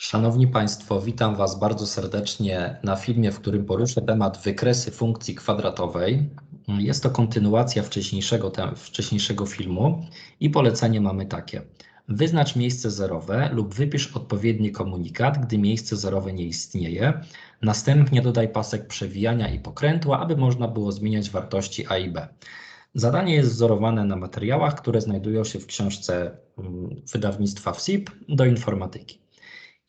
Szanowni Państwo, witam Was bardzo serdecznie na filmie, w którym poruszę temat wykresy funkcji kwadratowej. Jest to kontynuacja wcześniejszego, wcześniejszego filmu i polecenie mamy takie. Wyznacz miejsce zerowe lub wypisz odpowiedni komunikat, gdy miejsce zerowe nie istnieje. Następnie dodaj pasek przewijania i pokrętła, aby można było zmieniać wartości A i B. Zadanie jest wzorowane na materiałach, które znajdują się w książce mm, wydawnictwa WSIP do informatyki.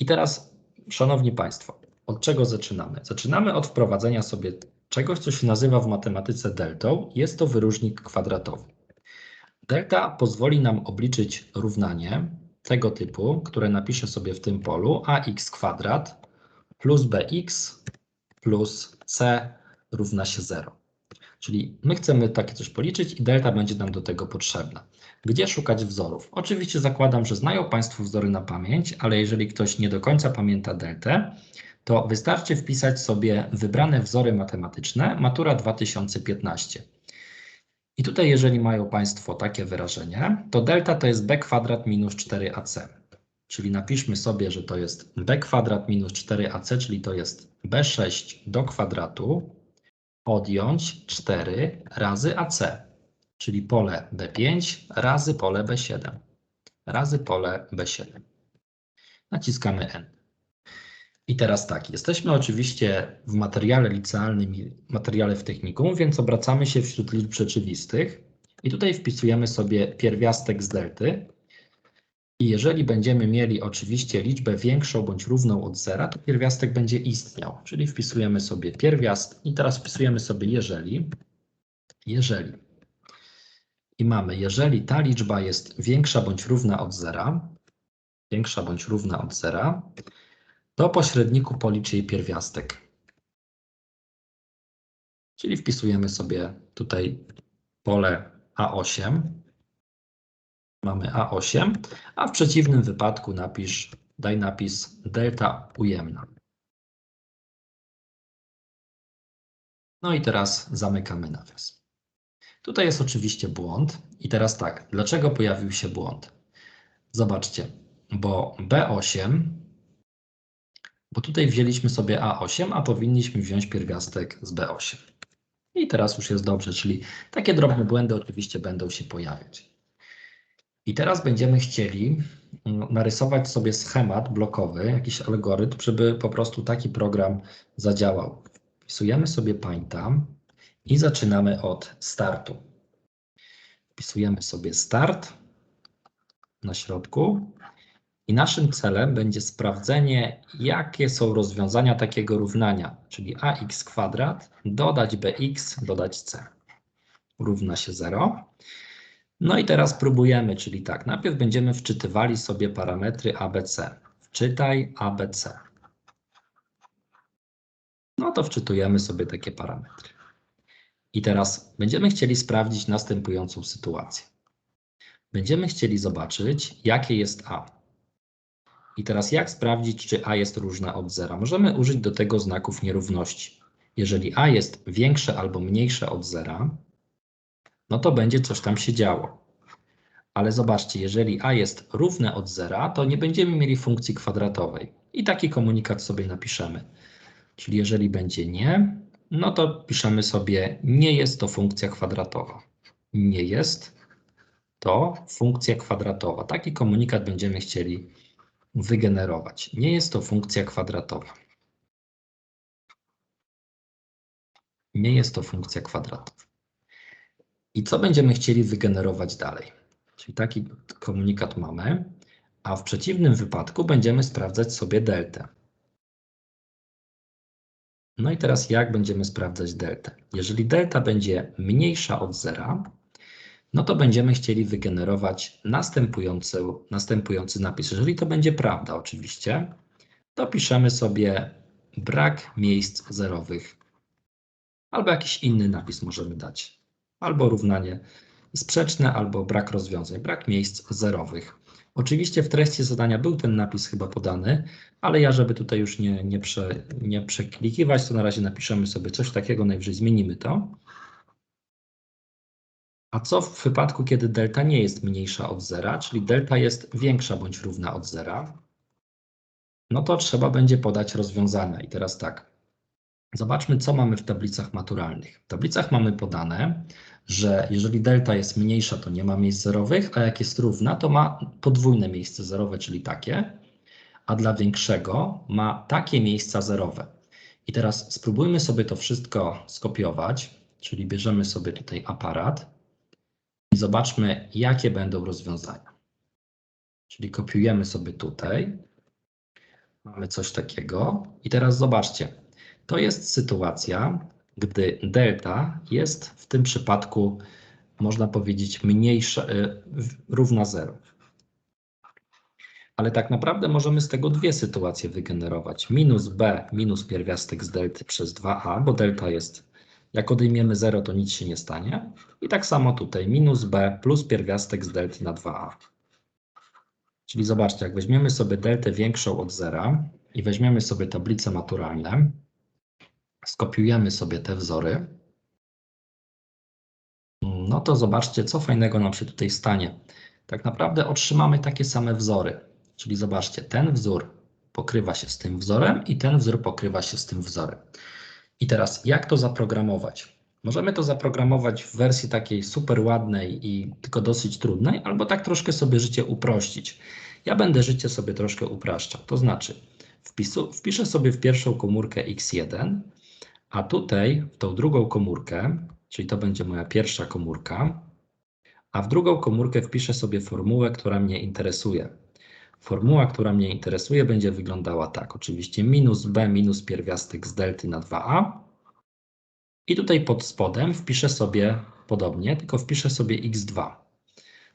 I teraz, Szanowni Państwo, od czego zaczynamy? Zaczynamy od wprowadzenia sobie czegoś, co się nazywa w matematyce deltą. Jest to wyróżnik kwadratowy. Delta pozwoli nam obliczyć równanie tego typu, które napiszę sobie w tym polu ax kwadrat plus bx plus c równa się 0. Czyli my chcemy takie coś policzyć i delta będzie nam do tego potrzebna. Gdzie szukać wzorów? Oczywiście zakładam, że znają Państwo wzory na pamięć, ale jeżeli ktoś nie do końca pamięta deltę, to wystarczy wpisać sobie wybrane wzory matematyczne Matura 2015. I tutaj jeżeli mają Państwo takie wyrażenie, to delta to jest b kwadrat minus 4ac. Czyli napiszmy sobie, że to jest b kwadrat minus 4ac, czyli to jest b6 do kwadratu odjąć 4 razy AC, czyli pole B5 razy pole B7, razy pole B7. Naciskamy N. I teraz tak, jesteśmy oczywiście w materiale licealnym i materiale w technikum, więc obracamy się wśród liczb rzeczywistych i tutaj wpisujemy sobie pierwiastek z delty, i jeżeli będziemy mieli oczywiście liczbę większą bądź równą od zera, to pierwiastek będzie istniał. Czyli wpisujemy sobie pierwiastek i teraz wpisujemy sobie jeżeli. Jeżeli. I mamy, jeżeli ta liczba jest większa bądź równa od zera, większa bądź równa od zera, to pośredniku policzy jej pierwiastek. Czyli wpisujemy sobie tutaj pole A8 mamy A8, a w przeciwnym wypadku napisz, daj napis delta ujemna. No i teraz zamykamy nawias. Tutaj jest oczywiście błąd i teraz tak, dlaczego pojawił się błąd? Zobaczcie, bo B8, bo tutaj wzięliśmy sobie A8, a powinniśmy wziąć pierwiastek z B8. I teraz już jest dobrze, czyli takie drobne błędy oczywiście będą się pojawiać. I teraz będziemy chcieli mm, narysować sobie schemat blokowy, jakiś algorytm, żeby po prostu taki program zadziałał. Wpisujemy sobie Painta i zaczynamy od startu. Wpisujemy sobie start na środku i naszym celem będzie sprawdzenie, jakie są rozwiązania takiego równania, czyli ax kwadrat dodać bx dodać c równa się 0. No i teraz próbujemy, czyli tak, najpierw będziemy wczytywali sobie parametry ABC. Wczytaj ABC. No to wczytujemy sobie takie parametry. I teraz będziemy chcieli sprawdzić następującą sytuację. Będziemy chcieli zobaczyć, jakie jest A. I teraz jak sprawdzić, czy A jest różne od zera? Możemy użyć do tego znaków nierówności. Jeżeli A jest większe albo mniejsze od zera, no to będzie coś tam się działo. Ale zobaczcie, jeżeli a jest równe od zera, to nie będziemy mieli funkcji kwadratowej. I taki komunikat sobie napiszemy. Czyli jeżeli będzie nie, no to piszemy sobie nie jest to funkcja kwadratowa. Nie jest to funkcja kwadratowa. Taki komunikat będziemy chcieli wygenerować. Nie jest to funkcja kwadratowa. Nie jest to funkcja kwadratowa. I co będziemy chcieli wygenerować dalej? Czyli taki komunikat mamy, a w przeciwnym wypadku będziemy sprawdzać sobie deltę. No i teraz jak będziemy sprawdzać deltę? Jeżeli delta będzie mniejsza od zera, no to będziemy chcieli wygenerować następujący, następujący napis. Jeżeli to będzie prawda oczywiście, to piszemy sobie brak miejsc zerowych albo jakiś inny napis możemy dać albo równanie sprzeczne, albo brak rozwiązań, brak miejsc zerowych. Oczywiście w treści zadania był ten napis chyba podany, ale ja, żeby tutaj już nie, nie, prze, nie przeklikiwać, to na razie napiszemy sobie coś takiego, najwyżej zmienimy to. A co w wypadku, kiedy delta nie jest mniejsza od zera, czyli delta jest większa bądź równa od zera? no to trzeba będzie podać rozwiązania. I teraz tak, zobaczmy, co mamy w tablicach maturalnych. W tablicach mamy podane, że jeżeli delta jest mniejsza, to nie ma miejsc zerowych, a jak jest równa, to ma podwójne miejsce zerowe, czyli takie, a dla większego ma takie miejsca zerowe. I teraz spróbujmy sobie to wszystko skopiować, czyli bierzemy sobie tutaj aparat i zobaczmy, jakie będą rozwiązania. Czyli kopiujemy sobie tutaj. Mamy coś takiego. I teraz zobaczcie. To jest sytuacja, gdy delta jest w tym przypadku, można powiedzieć, mniejsza, y, równa 0. Ale tak naprawdę możemy z tego dwie sytuacje wygenerować. Minus b minus pierwiastek z delty przez 2a, bo delta jest, jak odejmiemy 0, to nic się nie stanie. I tak samo tutaj minus b plus pierwiastek z delty na 2a. Czyli zobaczcie, jak weźmiemy sobie deltę większą od zera i weźmiemy sobie tablice maturalne, skopiujemy sobie te wzory, no to zobaczcie, co fajnego nam się tutaj stanie. Tak naprawdę otrzymamy takie same wzory. Czyli zobaczcie, ten wzór pokrywa się z tym wzorem i ten wzór pokrywa się z tym wzorem. I teraz jak to zaprogramować? Możemy to zaprogramować w wersji takiej super ładnej i tylko dosyć trudnej, albo tak troszkę sobie życie uprościć. Ja będę życie sobie troszkę upraszczał. To znaczy, wpisu, wpiszę sobie w pierwszą komórkę x1, a tutaj w tą drugą komórkę, czyli to będzie moja pierwsza komórka, a w drugą komórkę wpiszę sobie formułę, która mnie interesuje. Formuła, która mnie interesuje, będzie wyglądała tak. Oczywiście minus b minus pierwiastek z delty na 2a. I tutaj pod spodem wpiszę sobie podobnie, tylko wpiszę sobie x2.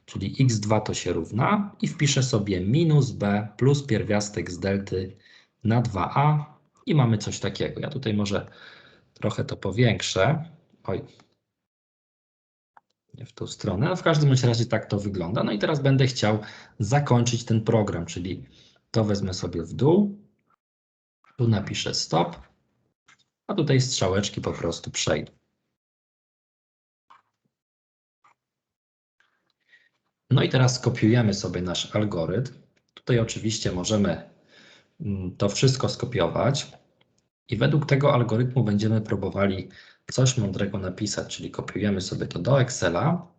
Czyli x2 to się równa i wpiszę sobie minus b plus pierwiastek z delty na 2a i mamy coś takiego. Ja tutaj może trochę to powiększę. Oj, nie w tą stronę, w każdym razie tak to wygląda. No i teraz będę chciał zakończyć ten program, czyli to wezmę sobie w dół, tu napiszę stop, a tutaj strzałeczki po prostu przejdą. No i teraz kopiujemy sobie nasz algorytm. Tutaj oczywiście możemy mm, to wszystko skopiować i według tego algorytmu będziemy próbowali coś mądrego napisać, czyli kopiujemy sobie to do Excela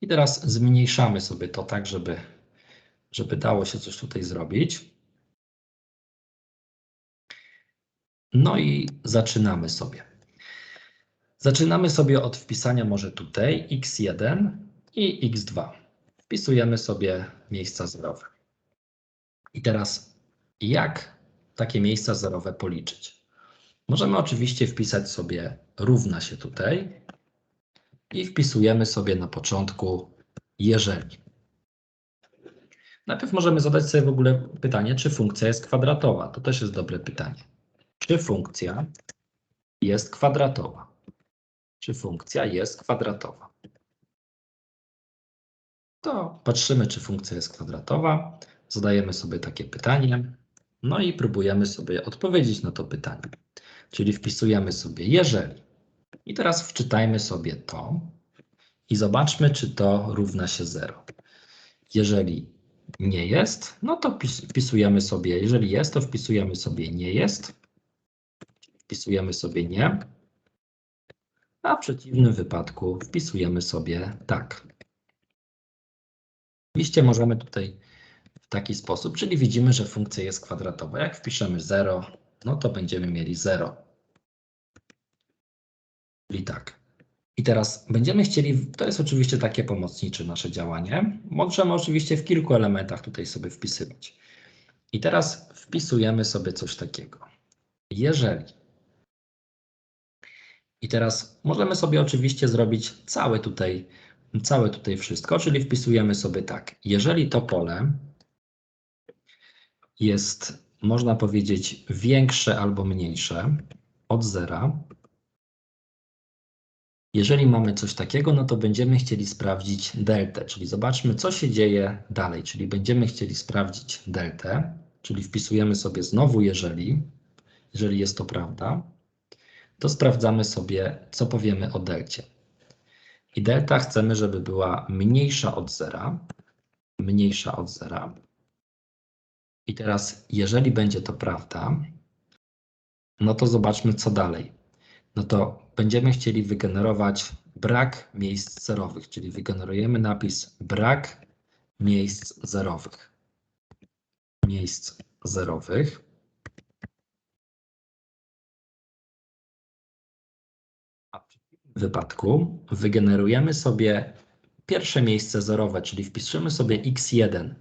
i teraz zmniejszamy sobie to tak, żeby, żeby dało się coś tutaj zrobić. No i zaczynamy sobie. Zaczynamy sobie od wpisania może tutaj x1 i x2. Wpisujemy sobie miejsca zerowe. I teraz jak takie miejsca zerowe policzyć? Możemy oczywiście wpisać sobie równa się tutaj i wpisujemy sobie na początku jeżeli. Najpierw możemy zadać sobie w ogóle pytanie, czy funkcja jest kwadratowa. To też jest dobre pytanie. Czy funkcja jest kwadratowa? Czy funkcja jest kwadratowa? To patrzymy, czy funkcja jest kwadratowa. Zadajemy sobie takie pytanie. No i próbujemy sobie odpowiedzieć na to pytanie. Czyli wpisujemy sobie jeżeli. I teraz wczytajmy sobie to i zobaczmy, czy to równa się 0. Jeżeli nie jest, no to wpisujemy sobie, jeżeli jest, to wpisujemy sobie nie jest. Wpisujemy sobie nie. A w przeciwnym wypadku wpisujemy sobie tak. Oczywiście możemy tutaj w taki sposób, czyli widzimy, że funkcja jest kwadratowa. Jak wpiszemy 0, no to będziemy mieli 0. Czyli tak. I teraz będziemy chcieli, to jest oczywiście takie pomocnicze nasze działanie. Możemy oczywiście w kilku elementach tutaj sobie wpisywać. I teraz wpisujemy sobie coś takiego. Jeżeli. I teraz możemy sobie oczywiście zrobić całe tutaj, całe tutaj wszystko, czyli wpisujemy sobie tak. Jeżeli to pole jest, można powiedzieć, większe albo mniejsze od zera, jeżeli mamy coś takiego, no to będziemy chcieli sprawdzić deltę, czyli zobaczmy, co się dzieje dalej, czyli będziemy chcieli sprawdzić deltę, czyli wpisujemy sobie znowu jeżeli, jeżeli jest to prawda, to sprawdzamy sobie, co powiemy o delcie. I delta chcemy, żeby była mniejsza od zera, mniejsza od zera. I teraz, jeżeli będzie to prawda, no to zobaczmy, co dalej. No to będziemy chcieli wygenerować brak miejsc zerowych, czyli wygenerujemy napis brak miejsc zerowych. Miejsc zerowych. W wypadku wygenerujemy sobie pierwsze miejsce zerowe, czyli wpiszemy sobie x1,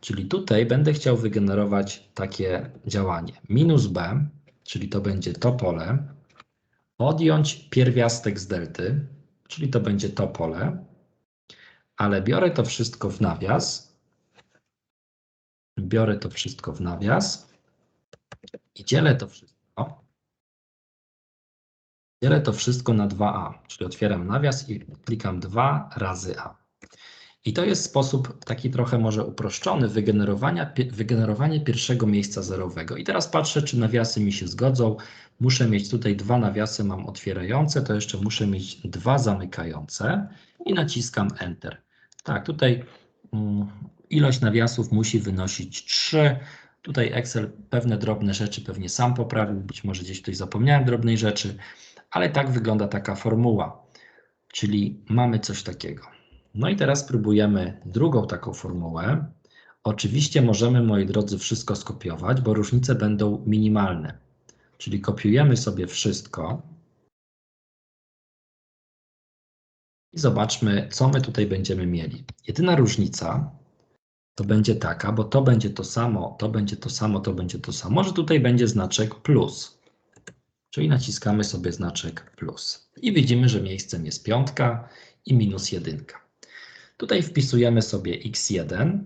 czyli tutaj będę chciał wygenerować takie działanie. Minus b, czyli to będzie to pole, odjąć pierwiastek z delty, czyli to będzie to pole, ale biorę to wszystko w nawias, biorę to wszystko w nawias i dzielę to wszystko, dzielę to wszystko na 2a, czyli otwieram nawias i klikam 2 razy a. I to jest sposób taki trochę może uproszczony wygenerowania, wygenerowanie pierwszego miejsca zerowego. I teraz patrzę, czy nawiasy mi się zgodzą. Muszę mieć tutaj dwa nawiasy, mam otwierające, to jeszcze muszę mieć dwa zamykające i naciskam Enter. Tak, tutaj um, ilość nawiasów musi wynosić 3. Tutaj Excel pewne drobne rzeczy pewnie sam poprawił, być może gdzieś tutaj zapomniałem drobnej rzeczy, ale tak wygląda taka formuła. Czyli mamy coś takiego. No i teraz spróbujemy drugą taką formułę. Oczywiście możemy, moi drodzy, wszystko skopiować, bo różnice będą minimalne. Czyli kopiujemy sobie wszystko. I zobaczmy, co my tutaj będziemy mieli. Jedyna różnica to będzie taka, bo to będzie to samo, to będzie to samo, to będzie to samo, że tutaj będzie znaczek plus. Czyli naciskamy sobie znaczek plus. I widzimy, że miejscem jest piątka i minus jedynka. Tutaj wpisujemy sobie x1,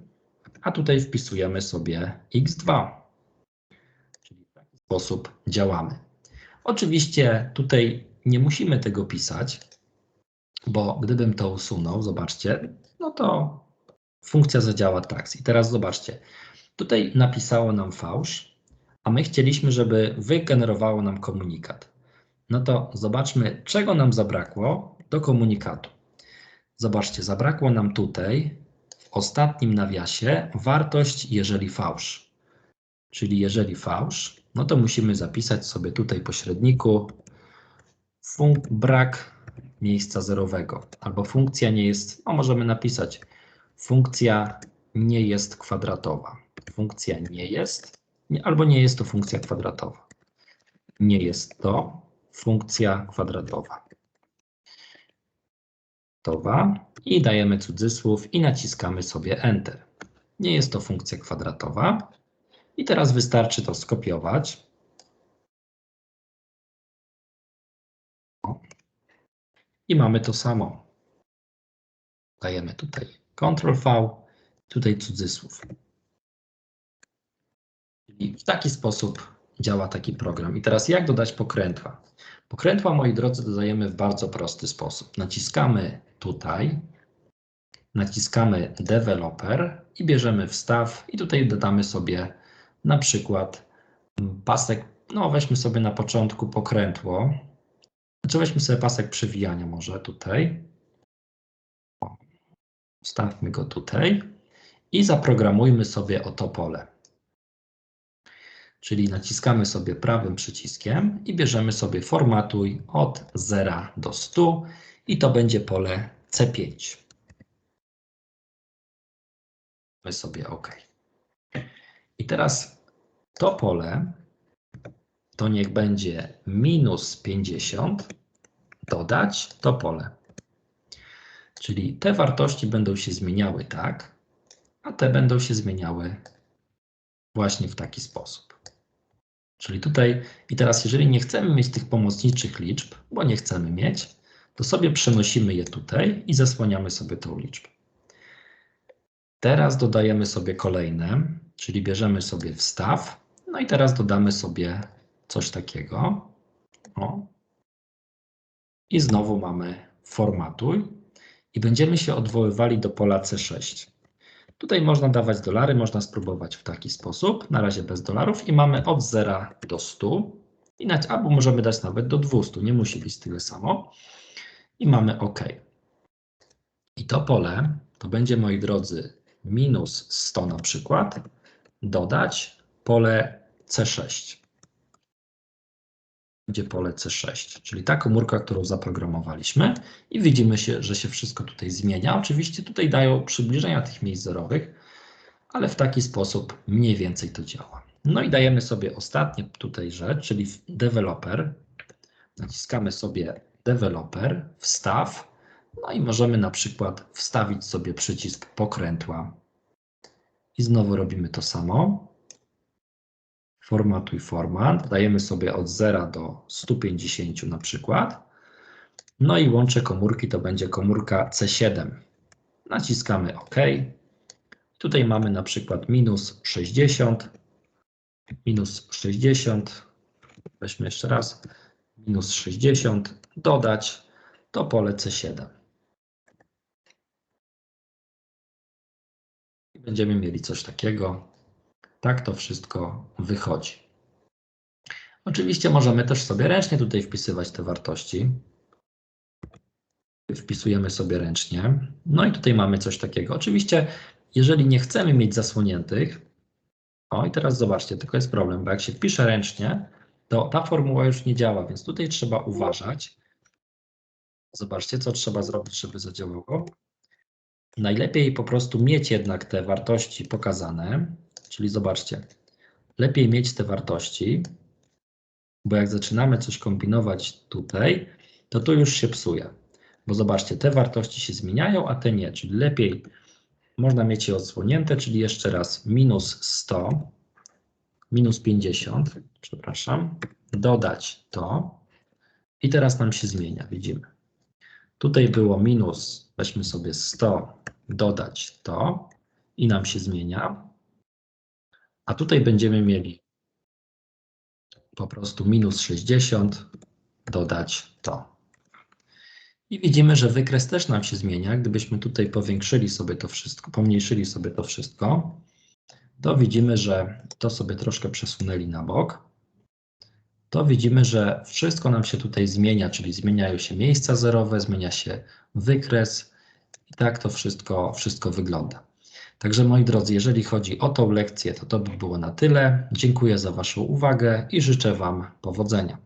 a tutaj wpisujemy sobie x2. Czyli w taki sposób działamy. Oczywiście tutaj nie musimy tego pisać, bo gdybym to usunął, zobaczcie, no to funkcja zadziała tak. I teraz zobaczcie, tutaj napisało nam fałsz, a my chcieliśmy, żeby wygenerowało nam komunikat. No to zobaczmy, czego nam zabrakło do komunikatu. Zobaczcie, zabrakło nam tutaj w ostatnim nawiasie wartość jeżeli fałsz. Czyli jeżeli fałsz, no to musimy zapisać sobie tutaj pośredniku funk brak miejsca zerowego. Albo funkcja nie jest, no możemy napisać funkcja nie jest kwadratowa. Funkcja nie jest, nie, albo nie jest to funkcja kwadratowa. Nie jest to funkcja kwadratowa i dajemy cudzysłów i naciskamy sobie Enter. Nie jest to funkcja kwadratowa. I teraz wystarczy to skopiować. I mamy to samo. Dajemy tutaj Ctrl V, tutaj cudzysłów. I w taki sposób działa taki program. I teraz jak dodać pokrętła? Pokrętła, moi drodzy, dodajemy w bardzo prosty sposób. Naciskamy tutaj, naciskamy Developer i bierzemy wstaw i tutaj dodamy sobie na przykład pasek, no weźmy sobie na początku pokrętło, znaczy weźmy sobie pasek przewijania może tutaj. Wstawmy go tutaj i zaprogramujmy sobie o to pole. Czyli naciskamy sobie prawym przyciskiem i bierzemy sobie formatuj od 0 do 100 i to będzie pole C5. My sobie OK. I teraz to pole to niech będzie minus 50 dodać to pole. Czyli te wartości będą się zmieniały tak, a te będą się zmieniały właśnie w taki sposób. Czyli tutaj i teraz, jeżeli nie chcemy mieć tych pomocniczych liczb, bo nie chcemy mieć, to sobie przenosimy je tutaj i zasłaniamy sobie tą liczbę. Teraz dodajemy sobie kolejne, czyli bierzemy sobie wstaw, no i teraz dodamy sobie coś takiego. O. I znowu mamy formatuj i będziemy się odwoływali do pola C6. Tutaj można dawać dolary, można spróbować w taki sposób, na razie bez dolarów i mamy od 0 do 100, i albo możemy dać nawet do 200, nie musi być tyle samo. I mamy OK. I to pole to będzie, moi drodzy, minus 100 na przykład, dodać pole C6. Będzie pole C6, czyli ta komórka, którą zaprogramowaliśmy i widzimy się, że się wszystko tutaj zmienia. Oczywiście tutaj dają przybliżenia tych miejsc zerowych, ale w taki sposób mniej więcej to działa. No i dajemy sobie ostatnie tutaj rzecz, czyli developer. Naciskamy sobie developer, wstaw, no i możemy na przykład wstawić sobie przycisk pokrętła. I znowu robimy to samo. Formatuj format. Dajemy sobie od 0 do 150 na przykład. No i łącze komórki to będzie komórka C7. Naciskamy OK. Tutaj mamy na przykład minus 60, minus 60, weźmy jeszcze raz, minus 60, dodać to pole C7. I będziemy mieli coś takiego. Tak to wszystko wychodzi. Oczywiście możemy też sobie ręcznie tutaj wpisywać te wartości. Wpisujemy sobie ręcznie. No i tutaj mamy coś takiego. Oczywiście, jeżeli nie chcemy mieć zasłoniętych, o i teraz zobaczcie, tylko jest problem, bo jak się wpisze ręcznie, to ta formuła już nie działa, więc tutaj trzeba uważać. Zobaczcie, co trzeba zrobić, żeby zadziałało. Najlepiej po prostu mieć jednak te wartości pokazane, czyli zobaczcie, lepiej mieć te wartości, bo jak zaczynamy coś kombinować tutaj, to tu już się psuje. Bo zobaczcie, te wartości się zmieniają, a te nie, czyli lepiej można mieć je odsłonięte, czyli jeszcze raz minus 100, minus 50, przepraszam, dodać to i teraz nam się zmienia, widzimy. Tutaj było minus, weźmy sobie 100, dodać to i nam się zmienia. A tutaj będziemy mieli po prostu minus 60, dodać to. I widzimy, że wykres też nam się zmienia. Gdybyśmy tutaj powiększyli sobie to wszystko, pomniejszyli sobie to wszystko, to widzimy, że to sobie troszkę przesunęli na bok. To widzimy, że wszystko nam się tutaj zmienia, czyli zmieniają się miejsca zerowe, zmienia się wykres i tak to wszystko, wszystko wygląda. Także moi drodzy, jeżeli chodzi o tą lekcję, to to by było na tyle. Dziękuję za Waszą uwagę i życzę Wam powodzenia.